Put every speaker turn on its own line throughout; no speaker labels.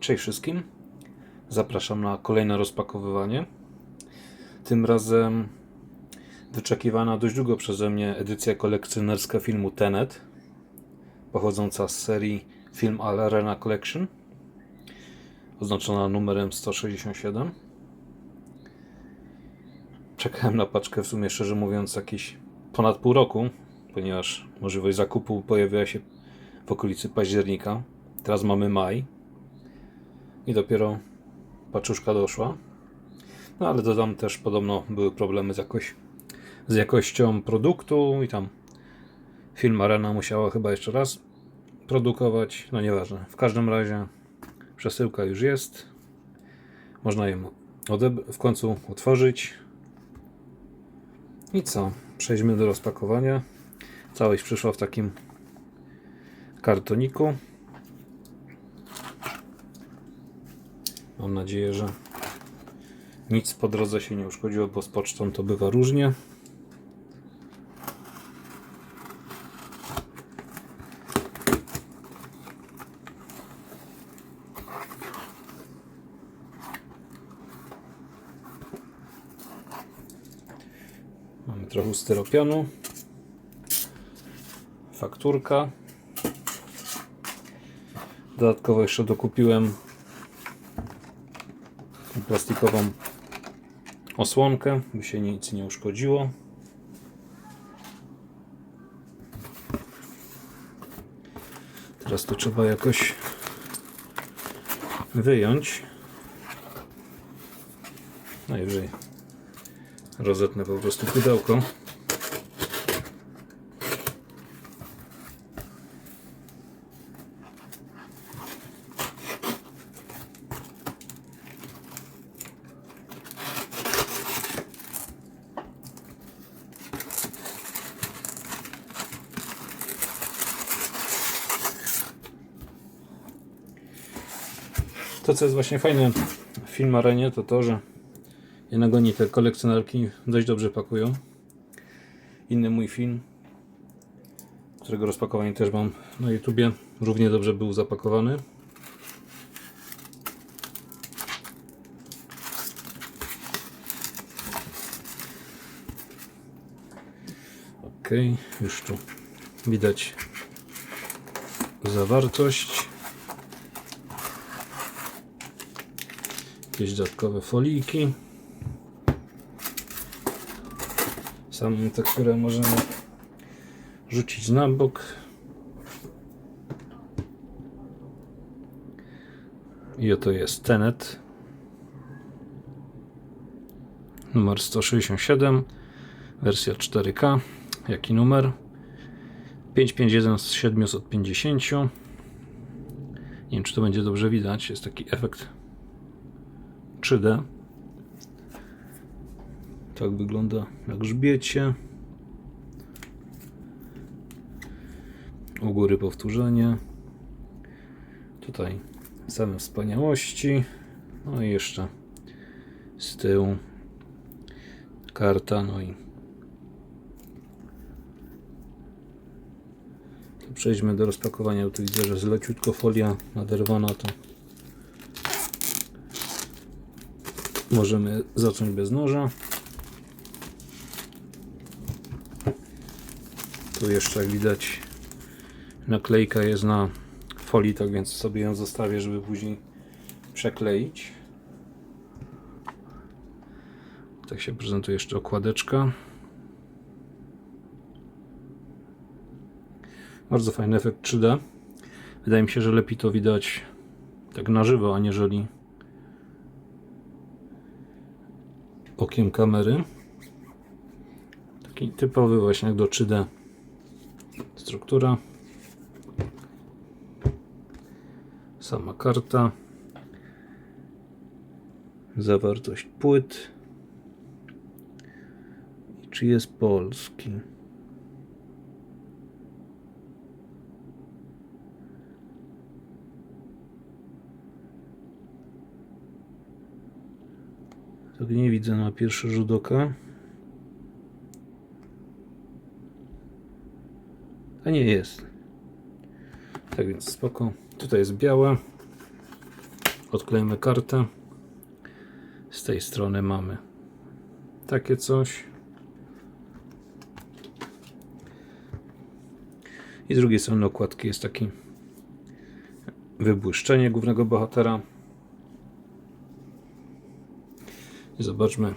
Cześć wszystkim. Zapraszam na kolejne rozpakowywanie. Tym razem wyczekiwana dość długo przeze mnie edycja kolekcjonerska filmu Tenet, pochodząca z serii Film Arena Collection, oznaczona numerem 167. Czekałem na paczkę w sumie, szczerze mówiąc, jakieś ponad pół roku, ponieważ możliwość zakupu pojawiła się w okolicy października. Teraz mamy maj i dopiero paczuszka doszła. No ale dodam też podobno były problemy z, jakoś, z jakością produktu i tam film Arena musiała chyba jeszcze raz produkować. No nieważne. W każdym razie przesyłka już jest. Można ją w końcu otworzyć. I co? Przejdźmy do rozpakowania. Całość przyszła w takim kartoniku. Mam nadzieję, że nic po drodze się nie uszkodziło, bo z pocztą to bywa różnie. Mamy trochę styropianu. Fakturka. Dodatkowo jeszcze dokupiłem plastikową osłonkę, by się nic nie uszkodziło. Teraz to trzeba jakoś wyjąć. Najwyżej rozetnę po prostu pudełko. To, co jest właśnie fajne w film arenie, to to, że jednak oni te kolekcjonerki dość dobrze pakują. Inny mój film, którego rozpakowanie też mam na YouTubie, równie dobrze był zapakowany. Ok, już tu widać zawartość. Jakieś dodatkowe foliki. Samą teksturę możemy rzucić na bok. I oto jest Tenet. Numer 167. Wersja 4K. Jaki numer? 551 z 750. Nie wiem, czy to będzie dobrze widać. Jest taki efekt 3D. Tak wygląda na grzbiecie. U góry powtórzenie. Tutaj same wspaniałości. No i jeszcze z tyłu karta. No i to przejdźmy do rozpakowania. Tu widzę, że jest leciutko folia naderwana. To Możemy zacząć bez noża. Tu jeszcze jak widać naklejka jest na folii, tak więc sobie ją zostawię, żeby później przekleić. Tak się prezentuje jeszcze okładeczka. Bardzo fajny efekt 3D. Wydaje mi się, że lepiej to widać tak na żywo, aniżeli okiem kamery. Taki typowy właśnie jak do 3D struktura. Sama karta. Zawartość płyt. I czy jest polski? Nie widzę na pierwszy rzut oka. A nie jest. Tak więc spoko. Tutaj jest białe. Odklejmy kartę. Z tej strony mamy takie coś. I z drugiej strony okładki jest taki wybłyszczenie głównego bohatera. I zobaczmy,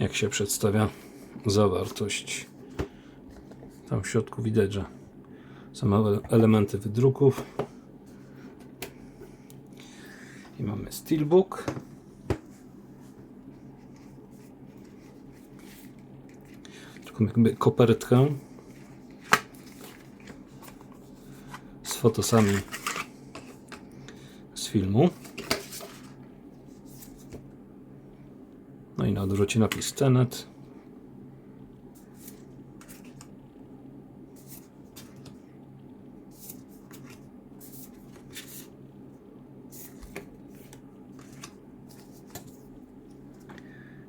jak się przedstawia zawartość. Tam w środku widać, że są ele- elementy wydruków. I mamy steelbook. Taką jakby kopertkę z fotosami z filmu. I na odwrocie napis Tenet.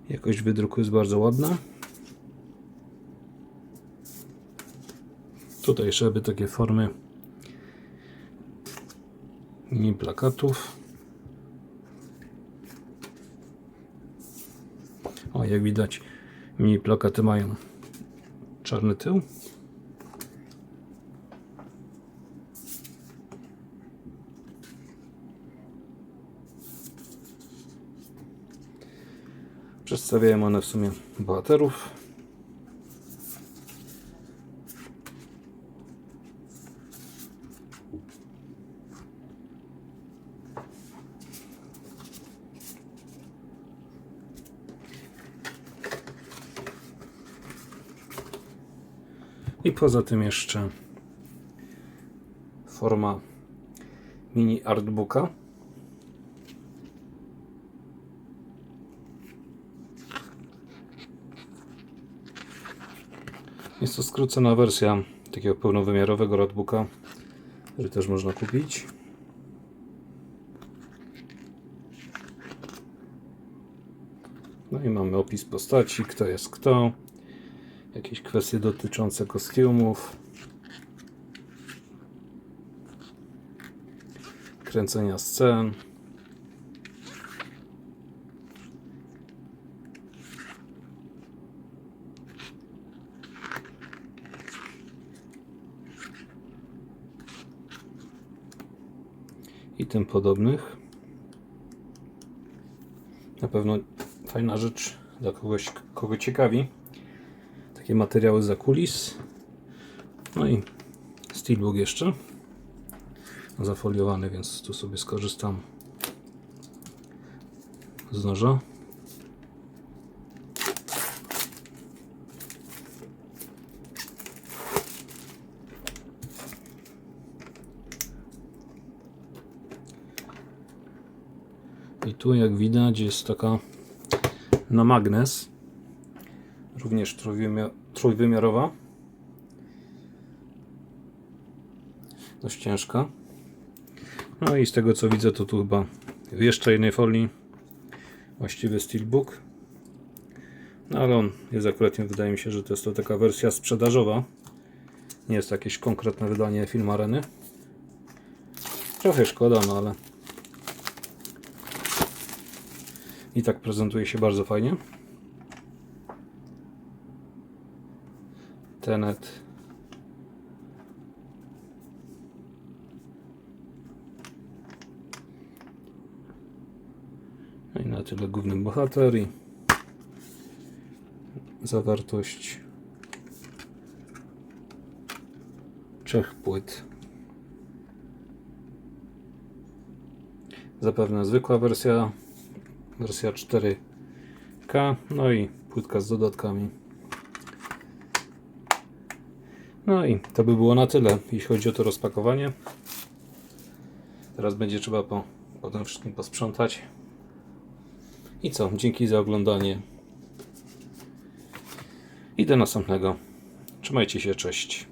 Jakość wydruku jest bardzo ładna. Tutaj jeszcze takie formy mini plakatów. O, jak widać, mini plakaty mają czarny tył. Przedstawiają one w sumie bohaterów. I poza tym jeszcze forma mini artbooka. Jest to skrócona wersja takiego pełnowymiarowego artbooka, który też można kupić. No i mamy opis postaci, kto jest kto, jakieś kwestie dotyczące kostiumów, kręcenia scen. i tym podobnych. Na pewno fajna rzecz dla kogoś, kogo ciekawi. Takie materiały za kulis. No i steelbook jeszcze. Zafoliowany, więc tu sobie skorzystam z noża. I tu jak widać jest taka na magnes, również trójwymiarowa. Dość ciężka. No i z tego co widzę to tu chyba w jeszcze jednej folii właściwy steelbook. No ale on jest akurat, wydaje mi się, że to jest to taka wersja sprzedażowa. Nie jest to jakieś konkretne wydanie film areny. Trochę szkoda, no ale I tak prezentuje się bardzo fajnie. Tenet. No i na tyle główny bohater i zawartość trzech płyt. Zapewne zwykła wersja wersja 4K, no i płytka z dodatkami. No i to by było na tyle, jeśli chodzi o to rozpakowanie. Teraz będzie trzeba po, po tym wszystkim posprzątać. I co? Dzięki za oglądanie. I do następnego. Trzymajcie się, cześć.